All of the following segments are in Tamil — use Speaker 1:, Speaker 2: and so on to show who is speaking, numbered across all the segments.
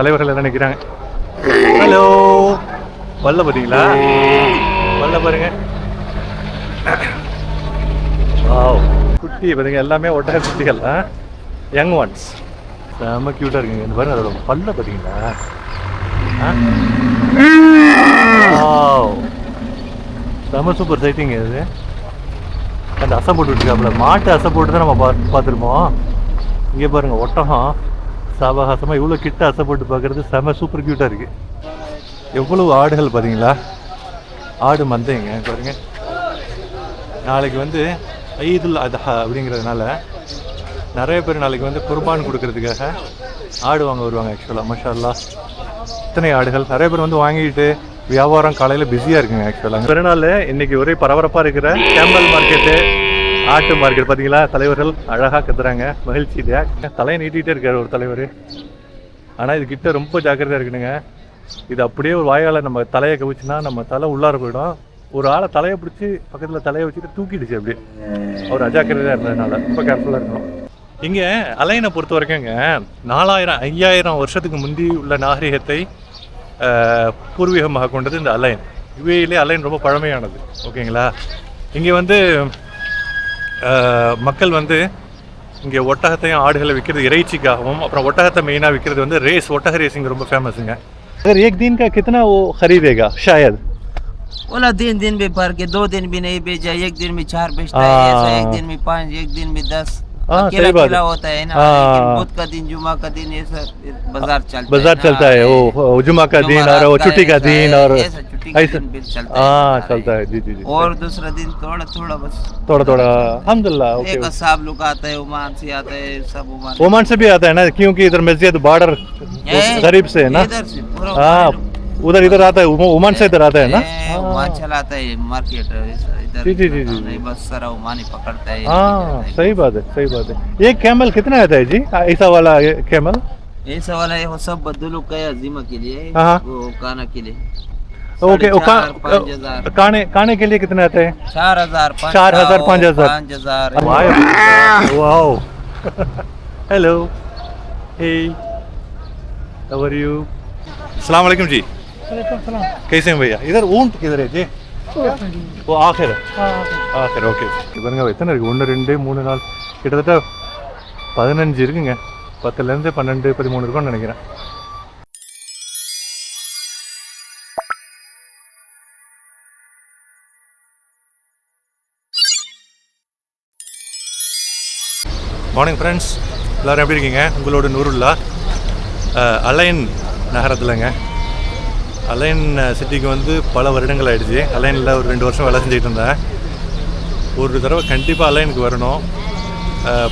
Speaker 1: தலைவர்கள் எல்லாம் நிற்கிறாங்க ஹலோ வல்ல பார்த்தீங்களா வல்ல பாருங்க. குட்டி பாருங்க எல்லாமே ஒட்டக குட்டிகள் யங் ஒன்ஸ் செம்ம க்யூட்டாக இருக்குங்க. இந்த பாருங்க அதோட பல்ல பார்த்தீங்களா செம்ம சூப்பர் சைட்டிங்க இது. அந்த அசை போட்டு விட்டுருக்காப்புல மாட்டு அசை போட்டு தான் நம்ம பா பார்த்துருப்போம். இங்கே பாருங்க ஒட்டகம். சாவகாசமாக இவ்வளோ கிட்ட அசைப்பட்டு பார்க்குறது செம சூப்பர் க்யூட்டாக இருக்குது எவ்வளவு ஆடுகள் பார்த்தீங்களா? ஆடு மந்தைங்க பாருங்கள் நாளைக்கு வந்து ஐதுல் அதஹா அப்படிங்கிறதுனால நிறைய பேர் நாளைக்கு வந்து குர்பான் கொடுக்கறதுக்காக ஆடு வாங்க வருவாங்க ஆக்சுவலாக மஷா இத்தனை ஆடுகள் நிறைய பேர் வந்து வாங்கிட்டு வியாபாரம் காலையில் பிஸியாக இருக்குங்க ஆக்சுவலாக பிறநாள் இன்றைக்கி ஒரே பரபரப்பாக இருக்கிற கேம்பல் மார்க்கெட்டு ஆட்டு மார்க்கெட் பார்த்தீங்களா தலைவர்கள் அழகாக கத்துறாங்க. மகிழ்ச்சியில தலையை நீட்டிகிட்டே இருக்கார் ஒரு தலைவர். ஆனால் இது கிட்ட ரொம்ப ஜாக்கிரதையாக இருக்கணுங்க. இது அப்படியே ஒரு வாயால் நம்ம தலையை கவிச்சுன்னா நம்ம தலை உள்ளார போயிடும். ஒரு ஆளை தலையை பிடிச்சி பக்கத்தில் தலையை வச்சுட்டு தூக்கிடுச்சு அப்படி அவர் அஜாக்கிரதையாக இருந்ததுனால ரொம்ப கேர்ஃபுல்லாக இருக்கணும். இங்கே அலைனை பொறுத்த வரைக்கும்ங்க நாலாயிரம் ஐயாயிரம் வருஷத்துக்கு முந்தி உள்ள நாகரிகத்தை பூர்வீகமாக கொண்டது இந்த அலைன். யுஏயிலே அலைன் ரொம்ப பழமையானது. ஓகேங்களா? இங்கே வந்து மக்கள் வந்து இங்கே ஒட்டகத்தையும் ஆடுகளை விற்கிறது இறைச்சிக்காகவும் அப்புறம் ஒட்டகத்தை மெயினாக விற்கிறது வந்து ரேஸ் ஒட்டக ரேஸிங் ரொம்ப ஃபேமஸுங்க
Speaker 2: அகர் ஏக் தின் கா கித்தனா ஓ ஹரிதேகா ஷாயத் بولا دن
Speaker 1: دن
Speaker 2: بھی
Speaker 1: بھر کے دو دن بھی نہیں بھیجا ایک دن میں چار بیچتا ہے
Speaker 2: ایسا ایک دن
Speaker 1: میں
Speaker 2: پانچ ایک دن میں
Speaker 1: دس
Speaker 2: ہاں،
Speaker 1: صحیح ہوتا ہے نا ہاں۔
Speaker 2: بدھ کا دن جمعہ کا دن
Speaker 1: بازار چلتا بازار چلتا
Speaker 2: ہے وہ جمعہ کا دن اور چھٹی کا دن اور ہاں،
Speaker 1: چلتا ہے۔ جی جی جی۔ اور دوسرا دن تھوڑا تھوڑا
Speaker 2: بس۔
Speaker 1: تھوڑا تھوڑا الحمد للہ
Speaker 2: ایک صاحب لوگ
Speaker 1: آتا ہے عمان سے آتا ہے سب عمان عمان سے بھی آتا
Speaker 2: ہے نا کیونکہ ادھر مسجد بارڈر
Speaker 1: غریب سے ہے نا۔
Speaker 2: ہاں ادھر ادھر آتا ہے عمان سے
Speaker 1: ادھر آتا ہے نا عمان چلا آتا ہے مارکیٹ ادھر جی جی جی بس سارا عمان ہی
Speaker 2: پکڑتا ہے ہاں صحیح بات ہے صحیح بات ہے یہ کیمل کتنا
Speaker 1: آتا
Speaker 2: ہے جی ایسا والا
Speaker 1: کیمل
Speaker 2: ایسا
Speaker 1: والا
Speaker 2: ہے وہ
Speaker 1: سب
Speaker 2: بدلو
Speaker 1: کا عظیمہ کے لیے وہ کانا کے
Speaker 2: لیے کانے کے
Speaker 1: لیے کتنا
Speaker 2: آتا
Speaker 1: ہے چار
Speaker 2: ہزار چار
Speaker 1: ہزار پانچ ہزار پانچ ہیلو ہی السلام علیکم جی कैसे हैं भैया इधर ऊंट किधर ஓ ஆஹர் ஆஹர் ஓகே பாருங்க எத்தனை இருக்குது ஒன்று ரெண்டு மூணு நாள் கிட்டத்தட்ட பதினஞ்சு இருக்குங்க. பத்துலேருந்து பன்னெண்டு பதிமூணு இருக்கும்னு நினைக்கிறேன். மார்னிங் ஃப்ரெண்ட்ஸ் எல்லோரும் எப்படி இருக்கீங்க? உங்களோட நூறுல்லா? அலைன் நகரத்தில்ங்க. அலைன் சிட்டிக்கு வந்து பல வருடங்கள் ஆகிடுச்சு அலைனில் ஒரு ரெண்டு வருஷம் வேலை செஞ்சுட்டு இருந்தேன். ஒரு தடவை கண்டிப்பாக அலைனுக்கு வரணும்.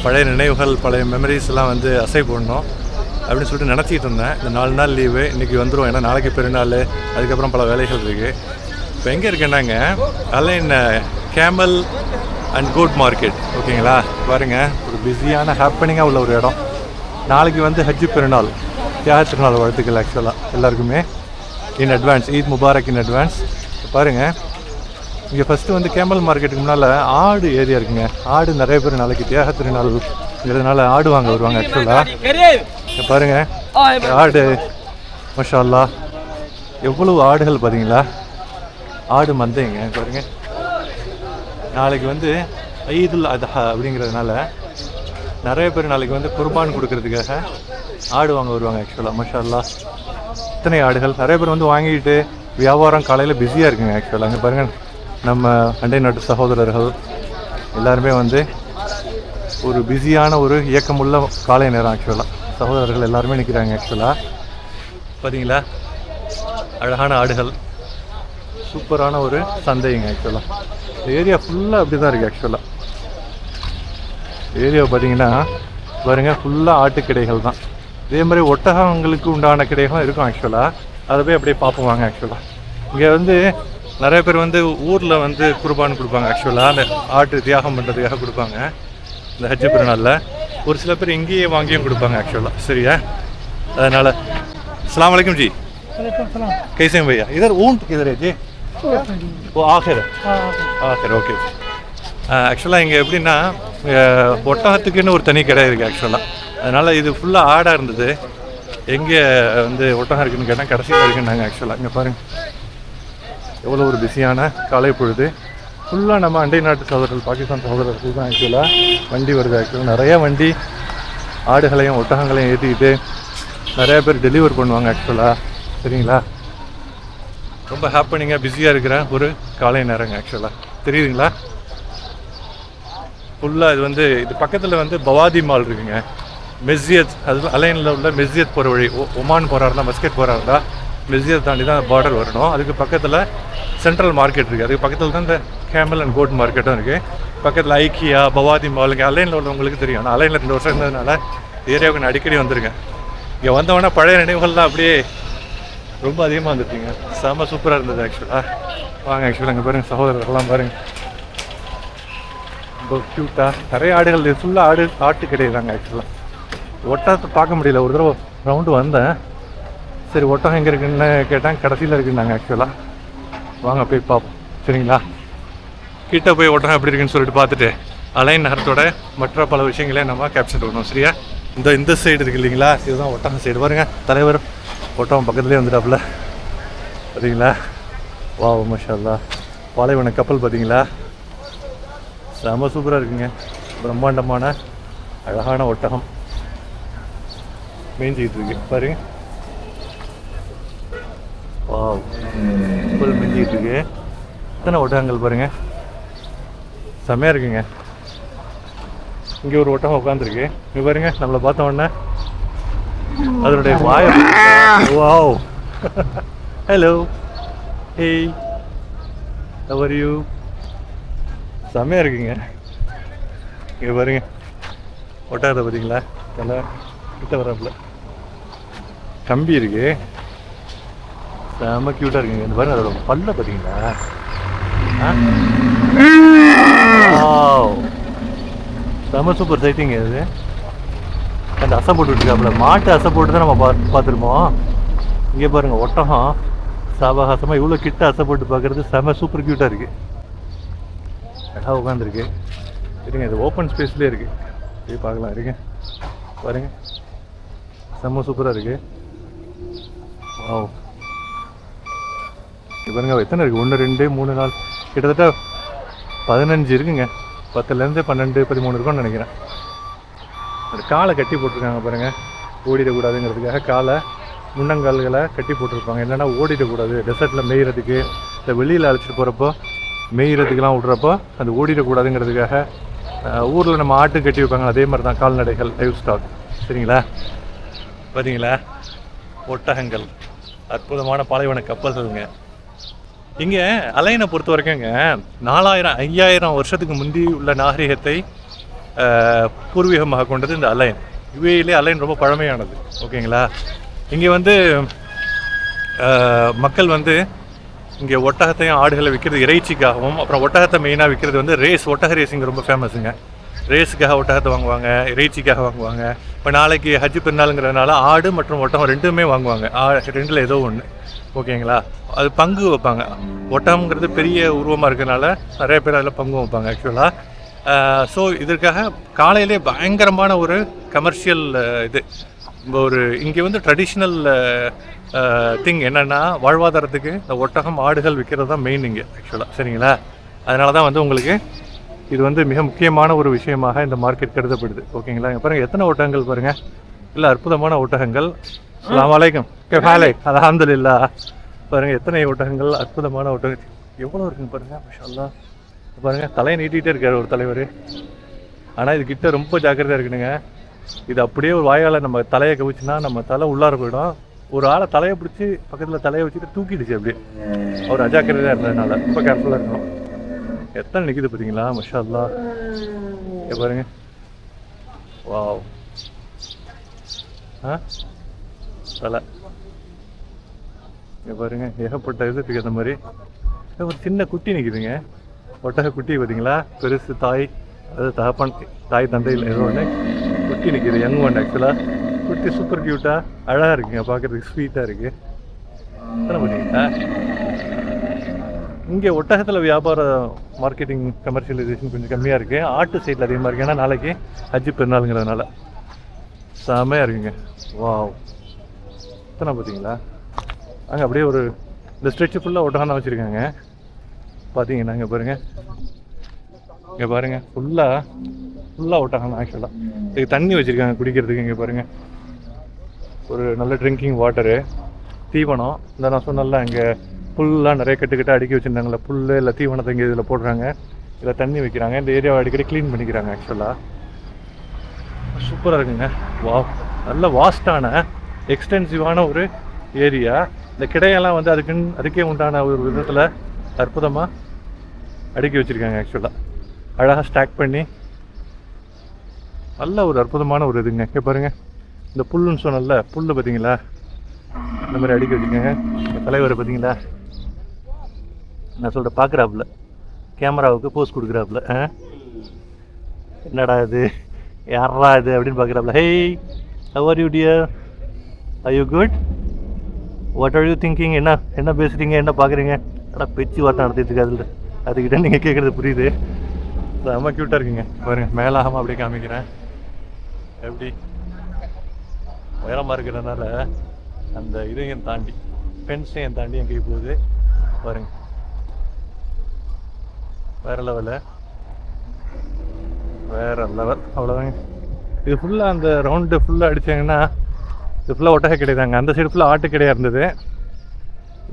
Speaker 1: பழைய நினைவுகள் பழைய மெமரிஸ்லாம் வந்து அசை போடணும் அப்படின்னு சொல்லிட்டு நினச்சிட்டு இருந்தேன். இந்த நாலு நாள் லீவு இன்றைக்கி வந்துடும் ஏன்னா நாளைக்கு பெருநாள் அதுக்கப்புறம் பல வேலைகள் இருக்குது இப்போ எங்கே இருக்கேன்னாங்க Al Ain camel and goat market ஓகேங்களா? பாருங்கள் ஒரு பிஸியான ஹாப்பனிங்காக உள்ள ஒரு இடம். நாளைக்கு வந்து ஹஜ்ஜு பெருநாள். தியாக திருநாள் வாழ்த்துக்கள் ஆக்சுவலாக எல்லாருக்குமே. In advance Eid Mubarak in advance பாருங்கள் இங்கே ஃபஸ்ட்டு வந்து கேமல் மார்க்கெட்டுக்கு முன்னால் ஆடு ஏரியா இருக்குங்க. ஆடு நிறைய பேர் நாளைக்கு தியாக இதனால் ஆடு வாங்க வருவாங்க ஆக்சுவலாக பாருங்கள் ஆடு மஷாலா எவ்வளவு ஆடுகள் பார்த்தீங்களா ஆடு மந்தைங்க பாருங்கள் நாளைக்கு வந்து ஈதுல் அதஹா அப்படிங்கிறதுனால நிறைய பேர் நாளைக்கு வந்து குர்பான் கொடுக்கறதுக்காக ஆடு வாங்க வருவாங்க ஆக்சுவலாக மஷாலா இத்தனை ஆடுகள்? நிறைய பேர் வந்து வாங்கிட்டு வியாபாரம் காலையில் பிஸியாக இருக்குங்க ஆக்சுவலாக அங்கே பாருங்கள் நம்ம அண்டை நாட்டு சகோதரர்கள் எல்லாருமே வந்து ஒரு பிஸியான ஒரு இயக்கமுள்ள காலை நேரம் ஆக்சுவலாக சகோதரர்கள் எல்லாருமே நிற்கிறாங்க ஆக்சுவலாக பார்த்தீங்களா அழகான ஆடுகள் சூப்பரான ஒரு சந்தைங்க ஆக்சுவலாக இந்த ஏரியா ஃபுல்லாக அப்படி தான் இருக்குது ஆக்சுவலாக ஏரியாவை பார்த்தீங்கன்னா பாருங்கள் ஃபுல்லாக ஆட்டுக்கடைகள் தான். இதே மாதிரி ஒட்டகங்களுக்கு உண்டான கிடைகளும் இருக்கும் ஆக்சுவலாக அதை போய் அப்படியே பார்ப்போவாங்க ஆக்சுவலாக இங்கே வந்து நிறைய பேர் வந்து ஊரில் வந்து குருபான் கொடுப்பாங்க ஆக்சுவலாக அந்த ஆட்டு தியாகம் பண்ணுறதுக்காக கொடுப்பாங்க. இந்த ஹஜ்ஜ பெருநாளில். ஒரு சில பேர் இங்கேயே வாங்கியும் கொடுப்பாங்க ஆக்சுவலாக சரியா? அதனால் அஸ்லாம் வலைக்கம் ஜி. कैसे பையா? இதர் ऊँट किधर ஜி. ஓ ஆஹர். ஆஹர் ஓகே. ஆக்சுவலாக இங்கே எப்படின்னா ஒட்டகத்துக்குன்னு ஒரு தனி கடை இருக்குது ஆக்சுவலாக அதனால் இது ஃபுல்லாக ஆடாக இருந்தது. எங்கே வந்து ஒட்டகம் இருக்குன்னு கேட்டால் கடைசியில் நாங்கள் ஆக்சுவலாக இங்கே பாருங்க. எவ்வளோ ஒரு பிஸியான காலை பொழுது. ஃபுல்லாக நம்ம அண்டை நாட்டு சகோதரர்கள் பாகிஸ்தான் சகோதரர்கள் தான் ஆக்சுவலாக வண்டி வருது ஆக்சுவலாக நிறையா வண்டி ஆடுகளையும் ஒட்டகங்களையும் ஏற்றிக்கிட்டு நிறையா பேர் டெலிவர் பண்ணுவாங்க ஆக்சுவலாக சரிங்களா? ரொம்ப ஹாப்பனிங்காக பிஸியாக இருக்கிற ஒரு காலை நேரங்க ஆக்சுவலாக தெரியுதுங்களா? ஃபுல்லாக இது வந்து இது பக்கத்தில் வந்து பவாதி மால் இருக்குங்க. மெஸ்ஜியத் அது அலைனில் உள்ள மெஸ்ஜியத் போகிற வழி ஒமான் போகிறாருந்தா மஸ்கட் போகிறாருந்தா மெஸ்ஜியத் தாண்டி தான் பார்டர் வரணும். அதுக்கு பக்கத்தில் சென்ட்ரல் மார்க்கெட் இருக்குது அதுக்கு பக்கத்தில் தான் இந்த கேமல் அண்ட் கோட் மார்க்கெட்டும் இருக்குது பக்கத்தில் ஐக்கியா பவாதி மாலுங்க அலைனில் உள்ளவங்களுக்கு தெரியும். நான் அலைனில் ரெண்டு வருஷம் இருந்ததுனால ஏரியாவுக்கு நான் அடிக்கடி வந்திருக்கேன். இங்கே வந்தவொடனே பழைய நினைவுகள்லாம் அப்படியே ரொம்ப அதிகமாக வந்துருக்கீங்க செம்ம சூப்பராக இருந்தது ஆக்சுவலாக வாங்க ஆக்சுவலாக இங்கே பாருங்கள் சகோதரர்கள்லாம் பாருங்கள் ரொம்ப க்யூட்டாக நிறைய ஆடுகள் ஃபுல்லாக ஆடு ஆட்டு கிடையாதாங்க ஆக்சுவலாக ஒட்டகத்தை பார்க்க முடியல. ஒரு தடவை ரவுண்டு வந்தேன். சரி ஒட்டகம் எங்கே இருக்குன்னு கேட்டேன். கடைசியில் இருக்குன்னாங்க ஆக்சுவலாக வாங்க போய் பார்ப்போம். சரிங்களா? கிட்ட போய் ஒட்டகம் எப்படி இருக்குன்னு சொல்லிட்டு பார்த்துட்டு அலைன் நகரத்தோட மற்ற பல விஷயங்களே நம்ம கேப்சர் பண்ணணும் சரியா? இந்த இந்த சைடு இருக்கு இல்லைங்களா? இதுதான் ஒட்டகம் சைடு பாருங்க தலைவர் ஒட்டகம் பக்கத்துலேயே வந்துட்டாப்புல. பார்த்தீங்களா வா மஷாலா பாலைவன கப்பல் பார்த்தீங்களா செம சூப்பராக இருக்குங்க. பிரம்மாண்டமான அழகான ஒட்டகம். மேய்ஞ்சிக்கிட்டு இருக்கு. பாருங்க. வா கப்பல் மேய்ஞ்சிக்கிட்டு இருக்கு. எத்தனை ஒட்டகங்கள் பாருங்க. செம்மையாக இருக்குங்க. இங்கே ஒரு ஒட்டகம் உட்காந்துருக்கு இங்கே பாருங்க நம்மளை பார்த்த உடனே. அதனுடைய வாயை wow hello hey how are you செம்மையாக இருக்குங்க. இங்கே பாருங்க. ஒட்டாத பார்த்தீங்களா நல்லா கிட்ட வராப்புல. கம்பி இருக்கு. செம்ம க்யூட்டாக இருக்குங்க. இந்த பாருங்க அதோட பல்ல பார்த்தீங்களா? ஆ? செம்ம சூப்பர் சைட்டிங்க இது. அந்த அசை போட்டு விட்டுருக்காப்புல. மாட்டு அசை போட்டு தான் நம்ம பா பார்த்துருப்போம். இங்கே பாருங்க ஒட்டகம். சாவகாசமாக இவ்வளோ கிட்ட அசை போட்டு பார்க்குறது செம சூப்பர் க்யூட்டாக இருக்குது அழகாக உட்காந்துருக்கு இருங்க இது ஓப்பன் ஸ்பேஸ்லேயே இருக்குது போய் பார்க்கலாம் இருங்க. பாருங்க. செம்ம சூப்பராக இருக்குது ஓ. பாருங்க எத்தனை இருக்குது ஒன்று ரெண்டு மூணு நாள் கிட்டத்தட்ட பதினஞ்சு இருக்குங்க. பத்துலேருந்து பன்னெண்டு பதிமூணு இருக்கும்னு நினைக்கிறேன். அந்த காலை கட்டி போட்டிருக்காங்க பாருங்கள் ஓடிடக்கூடாதுங்கிறதுக்காக காலை முன்னங்கால்களை கட்டி போட்டிருப்பாங்க. என்னென்னா ஓடிடக்கூடாது. டெசர்ட்டில் மேய்கிறதுக்கு இல்லை வெளியில் அழைச்சிட்டு போகிறப்போ மேய்கிறதுக்கெலாம் விட்றப்போ அது ஓடிடக்கூடாதுங்கிறதுக்காக ஊரில் நம்ம ஆட்டு கட்டி வைப்பாங்க. அதே மாதிரி தான் கால்நடைகள் லைவ் ஸ்டாக் சரிங்களா? பார்த்தீங்களா ஒட்டகங்கள். அற்புதமான பாலைவன கப்பல்கள்ங்க. இங்கே அலைனை பொறுத்த வரைக்குங்க நாலாயிரம் ஐயாயிரம் வருஷத்துக்கு முந்தி உள்ள நாகரிகத்தை பூர்வீகமாக கொண்டது இந்த அலைன். யுஏயிலே அலைன் ரொம்ப பழமையானது ஓகேங்களா? இங்கே வந்து மக்கள் வந்து இங்கே ஒட்டகத்தையும் ஆடுகளை விற்கிறது இறைச்சிக்காகவும் அப்புறம் ஒட்டகத்தை மெயினாக விற்கிறது வந்து ரேஸ் ஒட்டக ரேஸிங் ரொம்ப ஃபேமஸுங்க ரேஸுக்காக ஒட்டகத்தை வாங்குவாங்க இறைச்சிக்காக வாங்குவாங்க. இப்போ நாளைக்கு ஹஜ் பெருநாளுங்கிறதுனால ஆடு மற்றும் ஒட்டகம் ரெண்டுமே வாங்குவாங்க. ஆ ரெண்டில் ஏதோ ஒன்று ஓகேங்களா? அது பங்கு வைப்பாங்க. ஒட்டகம்ங்கிறது பெரிய உருவமாக இருக்கிறதுனால நிறைய பேர் அதில் பங்கு வைப்பாங்க ஆக்சுவலாக ஸோ இதற்காக காலையிலே பயங்கரமான ஒரு கமர்ஷியல் இது. ஒரு இங்கே வந்து ட்ரெடிஷ்னல் திங் என்னென்னா வாழ்வாதாரத்துக்கு இந்த ஒட்டகம் ஆடுகள் விற்கிறது தான் மெயின் இங்கே ஆக்சுவலாக சரிங்களா? அதனால தான் வந்து உங்களுக்கு இது வந்து மிக முக்கியமான ஒரு விஷயமாக இந்த மார்க்கெட் கருதப்படுது. ஓகேங்களா? இங்க பாருங்க எத்தனை ஒட்டகங்கள் பாருங்க. இல்லை அற்புதமான ஒட்டகங்கள் அலாம் வலைக்கம் ஹாலை அலமதுல்லா பாருங்க எத்தனை ஒட்டகங்கள் அற்புதமான ஒட்டகம் எவ்வளோ இருக்குங்க பாருங்க மாஷா பாருங்க தலையை நீட்டிகிட்டே இருக்காரு ஒரு தலைவர். ஆனால் இது கிட்ட ரொம்ப ஜாக்கிரதையாக இருக்கணுங்க. இது அப்படியே ஒரு வாயால் நம்ம தலையை கவிச்சுன்னா நம்ம தலை உள்ளார போயிடும். ஒரு ஆளை தலையை பிடிச்சி பக்கத்தில் தலையை வச்சுட்டு தூக்கிடுச்சு அப்படியே. அவர் அஜாக்கிரதையாக இருந்ததுனால. ரொம்ப கேர்ஃபுல்லாக இருக்கணும். எத்தனை நிற்கிது பார்த்தீங்களா மஷா அல்லா பாருங்க. வாவ். ஆ? தலை. இங்க பாருங்க. ஏகப்பட்ட இது இருக்கு அந்த மாதிரி ஒரு சின்ன குட்டி நிற்கிதுங்க ஒட்டக குட்டி பார்த்தீங்களா பெருசு தாய். அது தகப்பன் தாய் தந்தையில் ஏதோ ஒன்று குட்டி நிற்கிது யங் ஒன் ஆக்சுவலாக குட்டி சூப்பர் க்யூட்டாக அழகாக இருக்குங்க. பார்க்குறதுக்கு ஸ்வீட்டாக இருக்குது எத்தனை பண்ணிங்களா இங்கே ஒட்டகத்தில் வியாபார மார்க்கெட்டிங் கமர்ஷியலைசேஷன் கொஞ்சம் கம்மியாக இருக்குது ஆட்டு சைடில் அதிகமாக இருக்குது ஏன்னா நாளைக்கு ஹஜ்ஜி பெருநாளுங்கிறதுனால. செமையாக இருக்குங்க. வா இத்தனை பார்த்தீங்களா? அங்கே அப்படியே ஒரு இந்த ஸ்ட்ரெச்சு ஃபுல்லாக ஒட்டகம் தான் வச்சுருக்காங்க. பார்த்தீங்கன்னா இங்கே பாருங்கள் இங்கே பாருங்கள் ஃபுல்லாக ஃபுல்லாக ஒட்டகம் தான் ஆக்சுவலாக இதுக்கு தண்ணி வச்சுருக்காங்க குடிக்கிறதுக்கு இங்கே பாருங்கள் ஒரு நல்ல ட்ரிங்கிங் வாட்டரு தீவனம். இந்த நான் சொன்னல இங்கே புல்லாம் நிறைய கட்டுக்கிட்ட அடுக்கி வச்சுருந்தாங்களே புல் இல்லை தீவனத்தை இங்கே இதில் போடுறாங்க. இதில் தண்ணி வைக்கிறாங்க. இந்த ஏரியாவை அடிக்கடி க்ளீன் பண்ணிக்கிறாங்க ஆக்சுவலாக சூப்பராக இருக்குங்க. வா நல்ல வாஸ்டான எக்ஸ்டென்சிவான ஒரு ஏரியா இந்த கிடையெல்லாம் வந்து அதுக்குன்னு அதுக்கே உண்டான ஒரு விதத்தில் அற்புதமாக அடுக்கி வச்சுருக்காங்க ஆக்சுவலாக அழகாக ஸ்டாக் பண்ணி. நல்ல ஒரு அற்புதமான ஒரு இதுங்க. இங்கே பாருங்கள் இந்த புல்லுன்னு சொன்னல புல்லு பார்த்தீங்களா இந்த மாதிரி அடுக்கி வச்சுருக்காங்க. தலைவர் தலைவரை பார்த்தீங்களா நான் சொல்கிற பார்க்குறாப்புல. கேமராவுக்கு போஸ் கொடுக்குறாப்புல என்னடா இது? யாரா இது அப்படின்னு பார்க்குறாப்புல. Hey how are you dear I you good what are you thinking என்ன என்ன பேசுகிறீங்க என்ன பார்க்குறீங்க? ஆனால் பேச்சு வார்த்தை நடத்திட்டு இருக்கு அதில் அதுக்கிட்ட நீங்கள் கேட்குறது புரியுது. செம்ம க்யூட்டாக இருக்குங்க. பாருங்க மேலாகாமல் அப்படியே காமிக்கிறேன். எப்படி? உயரமாக இருக்கிறதுனால அந்த இதையும் தாண்டி பென்ஸையும் தாண்டி எங்கே போகுது. பாருங்கள் வேற லெவலு வேற லெவல் அவ்வளோதாங்க இது ஃபுல்லாக அந்த ரவுண்டு ஃபுல்லாக அடித்தாங்கன்னா இது ஃபுல்லாக ஒட்டகை கிடையாதாங்க அந்த சைடு ஃபுல்லாக ஆட்டு கிடையா இருந்தது.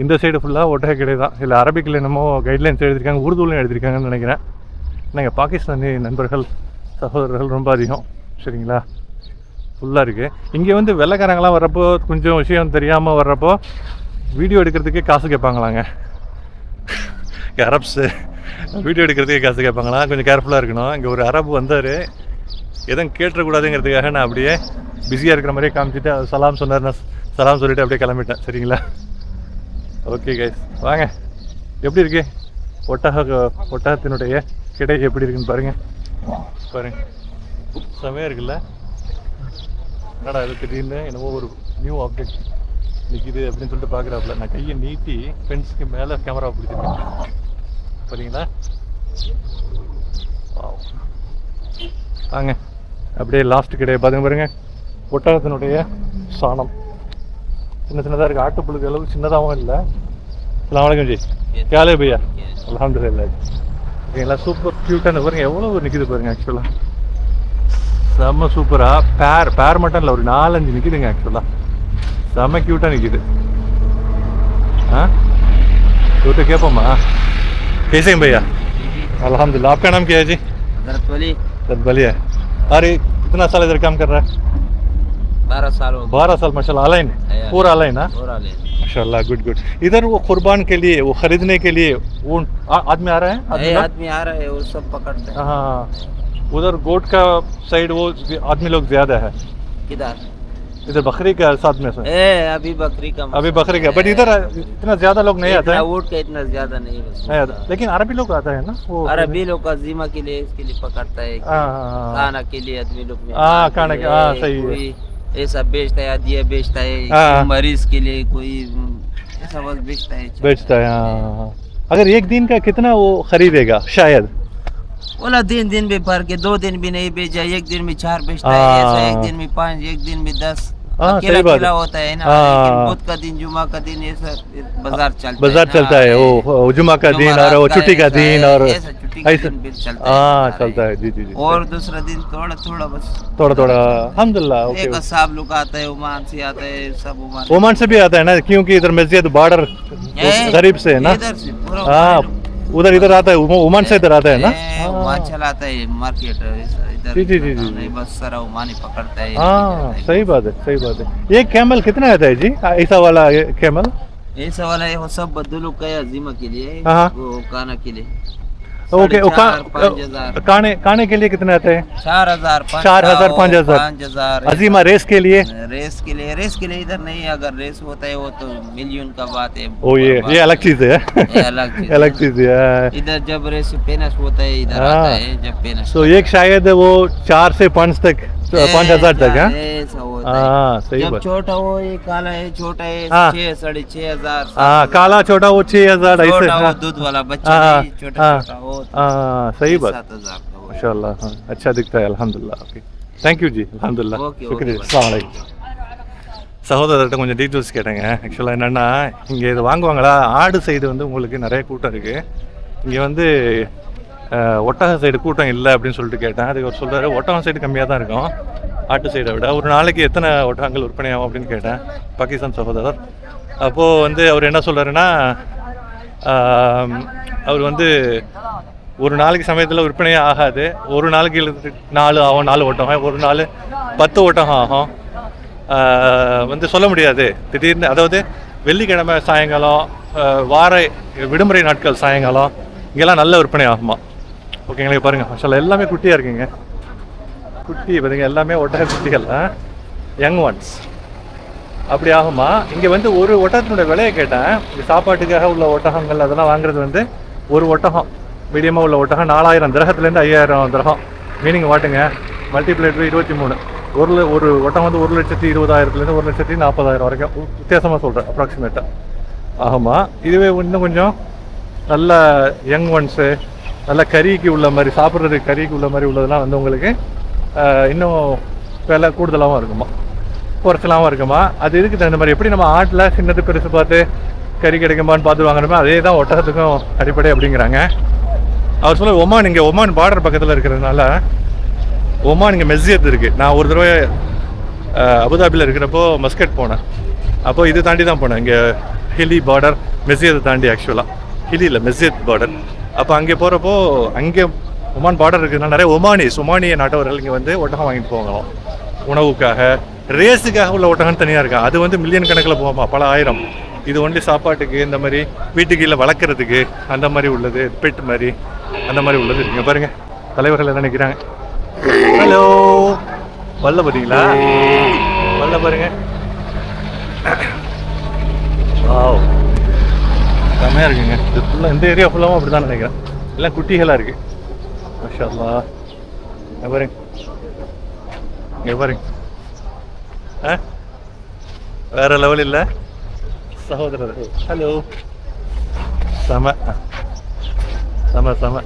Speaker 1: இந்த சைடு ஃபுல்லாக ஒட்டகை கிடையாது தான். இல்லை அரபிக்கில் என்னமோ கைட்லைன்ஸ் எழுதியிருக்காங்க உருதுலையும் எழுதியிருக்காங்கன்னு நினைக்கிறேன். நாங்கள் பாகிஸ்தானி நண்பர்கள் சகோதரர்கள் ரொம்ப அதிகம் சரிங்களா? ஃபுல்லாக இருக்குது இங்கே வந்து வெள்ளைக்காரங்களாம் வர்றப்போ கொஞ்சம் விஷயம் தெரியாமல் வர்றப்போ வீடியோ எடுக்கிறதுக்கே காசு கேட்பாங்களாங்க. அரப்ஸு வீடியோ எடுக்கிறதுக்கே காசு கேட்பாங்களா? கொஞ்சம் கேர்ஃபுல்லாக இருக்கணும். இங்கே ஒரு அரபு வந்தார். எதுவும் கேட்டுறக்கூடாதுங்கிறதுக்காக நான் அப்படியே பிஸியாக இருக்கிற மாதிரியே காமிச்சிட்டு சலாம் சொன்னார் நான் சலாம் சொல்லிவிட்டு அப்படியே கிளம்பிட்டேன். சரிங்களா? ஓகே கைஸ் வாங்க. எப்படி இருக்கு? ஒட்டக ஒட்டகத்தினுடைய கிடை எப்படி இருக்குன்னு பாருங்கள் பாருங்க. செமையாக இருக்குல்ல? என்னடா இது திடீர்னு என்னமோ ஒரு நியூ அப்டேட் நிற்கிது அப்படின்னு சொல்லிட்டு பார்க்குறாப்புல நான் கையை நீட்டி ஃபென்ஸுக்கு மேலே கேமரா பிடிச்சிருக்கேன். Wow. வாங்க. அப்படியே லாஸ்ட் கிடையாது பாருங்க பாருங்க. ஒட்டகத்தினுடைய சாணம். சின்ன சின்னதாக இருக்குது ஆட்டுப்புழுக்கு அளவு சின்னதாகவும் இல்லை. அலாம் வணக்கம் ஜி. கேலே பையா? அலமதுல்லா ஓகேங்களா சூப்பர் க்யூட்டான பாருங்க. எவ்வளோ நிற்கிது பாருங்க ஆக்சுவலாக செம்ம சூப்பராக பேர் பேர் மட்டும் இல்லை ஒரு நாலஞ்சு நிற்கிதுங்க ஆக்சுவலாக செம்ம க்யூட்டாக நிற்கிது हाँ तो کیسے ہیں بھیا الحمد
Speaker 2: للہ آپ
Speaker 1: کا نام کیا ہے جی بلی ہے ارے کتنا سال
Speaker 2: ادھر کام کر
Speaker 1: رہا ہے بارہ سال
Speaker 2: بارہ
Speaker 1: سال ماشاء اللہ
Speaker 2: علین پورا
Speaker 1: علین ہاں ماشاء اللہ گڈ گڈ ادھر وہ قربان کے لیے وہ خریدنے کے لیے وہ آدمی آ رہا
Speaker 2: ہے
Speaker 1: آدمی
Speaker 2: آ رہا ہے وہ سب پکڑتے ہیں ہاں
Speaker 1: ادھر گوٹ کا سائڈ وہ آدمی لوگ زیادہ ہے کدھر
Speaker 2: ادھر
Speaker 1: بکری کا ساتھ میں سے۔ اے
Speaker 2: ابھی بکری کا ابھی
Speaker 1: بکری کا۔ بٹ ادھر اتنا زیادہ لوگ نہیں آتا ہے
Speaker 2: اوٹ
Speaker 1: کا
Speaker 2: اتنا زیادہ نہیں بس لیکن عربی
Speaker 1: لوگ آتا ہے نا۔ وہ عربی لوگ کا زیمہ
Speaker 2: کے لیے اس کے لیے پکڑتا ہے کھانا کے لیے
Speaker 1: ادمی لوگ ہاں
Speaker 2: کھانا کے ہاں صحیح ہے۔ یہ
Speaker 1: سب بیچتا ہے دیا بیچتا ہے
Speaker 2: مریض کے لیے کوئی ایسا بس بیچتا
Speaker 1: ہے۔
Speaker 2: بیچتا ہے ہاں اگر ایک دن کا کتنا وہ خریدے
Speaker 1: گا؟ شاید۔ بولا دن دن بھی بھر کے دو دن بھی
Speaker 2: نہیں بیچا ایک دن میں چار بیچتا ہے ایک دن میں پانچ ایک دن میں دس۔ اکیلا
Speaker 1: کھلا
Speaker 2: ہوتا ہے نا بدھ کا دن جمعہ کا دن
Speaker 1: ایسا
Speaker 2: بازار
Speaker 1: چلتا بازار
Speaker 2: چلتا
Speaker 1: ہے
Speaker 2: وہ جمعہ کا
Speaker 1: دن
Speaker 2: اور چھٹی کا دن اور ہاں چلتا ہے جی، جی،,
Speaker 1: جی
Speaker 2: جی
Speaker 1: اور دوسرا دن تھوڑا تھوڑا بس۔ تھوڑا تھوڑا الحمد للہ ایک صاحب لوگ
Speaker 2: آتا ہے عمان
Speaker 1: سے
Speaker 2: آتا ہے سب عمان۔
Speaker 1: عمان
Speaker 2: سے
Speaker 1: بھی آتا ہے نا کیونکہ
Speaker 2: ادھر مسجد بارڈر غریب سے ہے
Speaker 1: نا۔ ہاں ادھر ادھر
Speaker 2: آتا ہے عمان سے ادھر آتا ہے نا وہاں چلاتا ہے
Speaker 1: مارکیٹ یہ کیمل کتنا آتا ہے جی ایسا والا کیمل
Speaker 2: ایسا
Speaker 1: والا سب بدلو کے
Speaker 2: لیے اوکے کانے
Speaker 1: کے
Speaker 2: لیے
Speaker 1: کتنے آتے ہیں؟ چار ہزار چار ہزار پانچ ہزار۔ پانچ ہزار۔
Speaker 2: عظیمہ ریس کے لیے؟ ریس کے لیے
Speaker 1: ریس کے لیے ادھر
Speaker 2: نہیں اگر ریس ہوتا ہے وہ تو
Speaker 1: ملین کا بات ہے۔ وہ یہ الگ چیز ہے۔ الگ چیز ہے۔ ادھر جب ریس پینس
Speaker 2: ہوتا ہے ادھر ہاں۔ آتا ہے جب پینس تو یہ شاید وہ
Speaker 1: چار
Speaker 2: سے پانچ تک پانچ
Speaker 1: ہزار تک
Speaker 2: ہاں؟ ہے हजार, सौ,
Speaker 1: पाँच हजार।
Speaker 2: पाँच हजार
Speaker 1: अजीमा रेस के लिए
Speaker 2: रेस के लिए रेस के लिए इधर नहीं है, अगर रेस होता है वो तो मिलियन का बात है
Speaker 1: ओ ये ये अलग चीज है
Speaker 2: ये अलग चीज
Speaker 1: अलग
Speaker 2: है।
Speaker 1: चीज है
Speaker 2: इधर जब रेस पेनस होता है इधर
Speaker 1: हाँ।
Speaker 2: आता है जब पेनस
Speaker 1: तो एक शायद वो चार से पाँच तक पाँच हजार तक है
Speaker 2: ऐसा होता है
Speaker 1: हाँ सही
Speaker 2: जब
Speaker 1: बात
Speaker 2: छोटा हो ये काला है छोटा है
Speaker 1: हाँ।
Speaker 2: छह साढ़े छह हजार
Speaker 1: हाँ काला छोटा वो छह हजार ऐसे
Speaker 2: छोटा हो
Speaker 1: हाँ
Speaker 2: दूध वाला बच्चा
Speaker 1: हाँ,
Speaker 2: नहीं, छोटा
Speaker 1: हाँ,
Speaker 2: छोटा हो तो
Speaker 1: हाँ सही बात
Speaker 2: सात हजार का हो।
Speaker 1: माशाल्लाह हाँ अच्छा दिखता है अल्हम्दुलिल्लाह ओके थैंक यू जी अल्हम्दुलिल्लाह
Speaker 2: ओके,
Speaker 1: शुक्रिया
Speaker 2: ओके,
Speaker 1: अस्सलाम वालेकुम சகோதரர்கிட்ட கொஞ்சம் டீட்டெயில்ஸ் கேட்டேங்க ஆக்சுவலாக என்னென்னா இங்கே இது வாங்குவாங்களா ஆடு சைடு வந்து உங்களுக்கு நிறைய கூட்டம் இருக்குது இங்கே வந்து அஹ், ஒட்டக சைடு கூட்டம் இல்லை அப்படின்னு சொல்லிட்டு கேட்டேன் அதுக்கு அவர் சொல்கிறாரு ஒட்டகம் சைடு கம்மியாக தான் இருக்கும் ஆட்டு சைடை விட. ஒரு நாளைக்கு எத்தனை ஒட்டகங்கள் விற்பனையாகும் அப்படின்னு கேட்டேன். பாகிஸ்தான் சகோதரர். அப்போது வந்து அவர் என்ன சொல்கிறாருன்னா அவர் வந்து ஒரு நாளைக்கு சமயத்தில் விற்பனையே ஆகாது. ஒரு நாளைக்கு இழுத்து நாலு ஆகும் நாலு ஓட்டகம் ஒரு நாள் பத்து ஓட்டகம் ஆகும். வந்து சொல்ல முடியாது. திடீர்னு அதாவது வெள்ளிக்கிழமை சாயங்காலம் வார விடுமுறை நாட்கள் சாயங்காலம் இங்கெல்லாம் நல்ல விற்பனை ஆகுமா? ஓகேங்களா பாருங்கள் பாருங்க. மசாலா எல்லாமே குட்டியாக இருக்குங்க. குட்டி பாருங்க எல்லாமே ஒட்டக குட்டிகள் யங் ஒன்ஸ் அப்படி ஆகுமா? இங்கே வந்து ஒரு ஒட்டகத்தினுடைய விலையை கேட்டேன். சாப்பாட்டுக்காக உள்ள ஒட்டகங்கள் அதெல்லாம் வாங்குறது வந்து ஒரு ஒட்டகம். மீடியமாக உள்ள ஒட்டகம் நாலாயிரம் திரகத்துலேருந்து ஐயாயிரம் திரகம். மீனிங் வாட்டுங்க? மல்டிப்ளேட் இருபத்தி மூணு. ஒரு ஒரு ஒட்டகம் வந்து ஒரு லட்சத்தி இருபதாயிரத்துலேருந்து ஒரு லட்சத்தி நாற்பதாயிரம் வரைக்கும். வித்தியாசமாக சொல்கிறேன் அப்ராக்சிமேட்டாக ஆகுமா? இதுவே இன்னும் கொஞ்சம் நல்ல யங் ஒன்ஸு நல்ல கறிக்கு உள்ள மாதிரி சாப்பிட்றதுக்கு கறிக்கு உள்ள மாதிரி உள்ளதெல்லாம் வந்து உங்களுக்கு இன்னும் விலை கூடுதலாகவும் இருக்குமா? குறைச்சலாகவும் இருக்குமா? அது இதுக்கு தகுந்த மாதிரி எப்படி நம்ம ஆட்டில் சின்னது பெருசு பார்த்து கறி கிடைக்குமான்னு பார்த்து வாங்குறோமோ அதே தான் ஒட்டகத்துக்கும் அடிப்படை அப்படிங்கிறாங்க. அவர் சொல்ல ஒமான் இங்கே ஒமான் பார்டர் பக்கத்தில் இருக்கிறதுனால ஒமான் இங்கே மெஸ்ஸியத் இருக்குது நான் ஒரு தடவை அபுதாபியில் இருக்கிறப்போ மஸ்கட் போனேன். அப்போது இது தாண்டி தான் போனேன். இங்கே ஹிலி பார்டர் மெஸ்ஜியத்தை தாண்டி ஆக்சுவலாக ஹிலி இல்லை பார்டர் அப்போ அங்கே போகிறப்போ அங்கே ஒமான் பார்டர் இருக்குதுன்னா நிறைய ஒமானிஸ் ஒமானிய நாட்டவர்கள் இங்கே வந்து ஒட்டகம் வாங்கிட்டு போகலாம் உணவுக்காக ரேஸுக்காக உள்ள ஒட்டகம் தனியாக இருக்கா? அது வந்து மில்லியன் கணக்கில் போகாமா? பல ஆயிரம். இது ஒன்லி சாப்பாட்டுக்கு இந்த மாதிரி வீட்டுக்கு கீழே வளர்க்குறதுக்கு அந்த மாதிரி உள்ளது பெட் மாதிரி அந்த மாதிரி உள்ளது. நீங்கள் பாருங்கள் தலைவர்கள் என்ன நினைக்கிறாங்க? ஹலோ பல்ல பார்த்தீங்களா? பல்ல பாருங்க. வாவ் செம்மையாக இருக்குங்க. இது ஃபுல்லாக இந்த ஏரியா ஃபுல்லாகவும் அப்படி தான் நினைக்கிறேன். எல்லாம் குட்டிகளாக இருக்குது மாஷா எவரிங் எவரிங் ஆ வேற லெவல் இல்லை சகோதரர் ஹலோ செம சம செம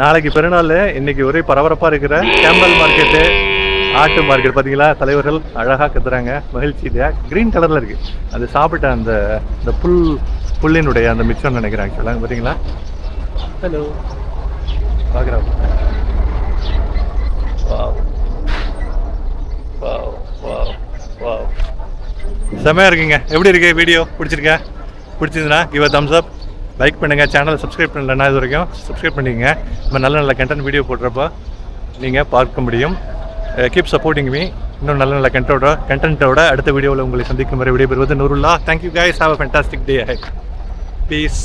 Speaker 1: நாளைக்கு பெருநாள். இன்னைக்கு ஒரே பரபரப்பாக இருக்கிற கேம்பல் மார்க்கெட்டு ஆட்டு மார்க்கெட் பார்த்தீங்களா தலைவர்கள் அழகாக கத்துறாங்க. மகிழ்ச்சியில க்ரீன் கலரில் இருக்கு. அது சாப்பிட்ட அந்த இந்த புல் புல்லினுடைய அந்த மிச்சம் நினைக்கிறேன் ஆக்சுவலாக பார்த்தீங்களா ஹலோ பார்க்குறேன் வாவ் வாவ் வாவ் வாவ் செம்மையாக இருக்குங்க. எப்படி இருக்கு வீடியோ பிடிச்சிருக்கா? பிடிச்சிருந்தா இவ தம்ஸ் அப் லைக் பண்ணுங்கள் சேனலை சப்ஸ்கிரைப் பண்ணலன்னா இது வரைக்கும் சப்ஸ்கிரைப் பண்ணிக்கங்க. நம்ம நல்ல நல்ல கண்டென்ட் வீடியோ போடுறப்போ நீங்கள் பார்க்க முடியும். கீப் சப்போர்ட்டிங் மீ இன்னும் நல்ல நல்ல கண்டோட கண்டென்ட்டோட அடுத்த வீடியோவில் உங்களை சந்திக்கும் வரை விடைபெறுவது Noorullah thank you guys have a fantastic day hi peace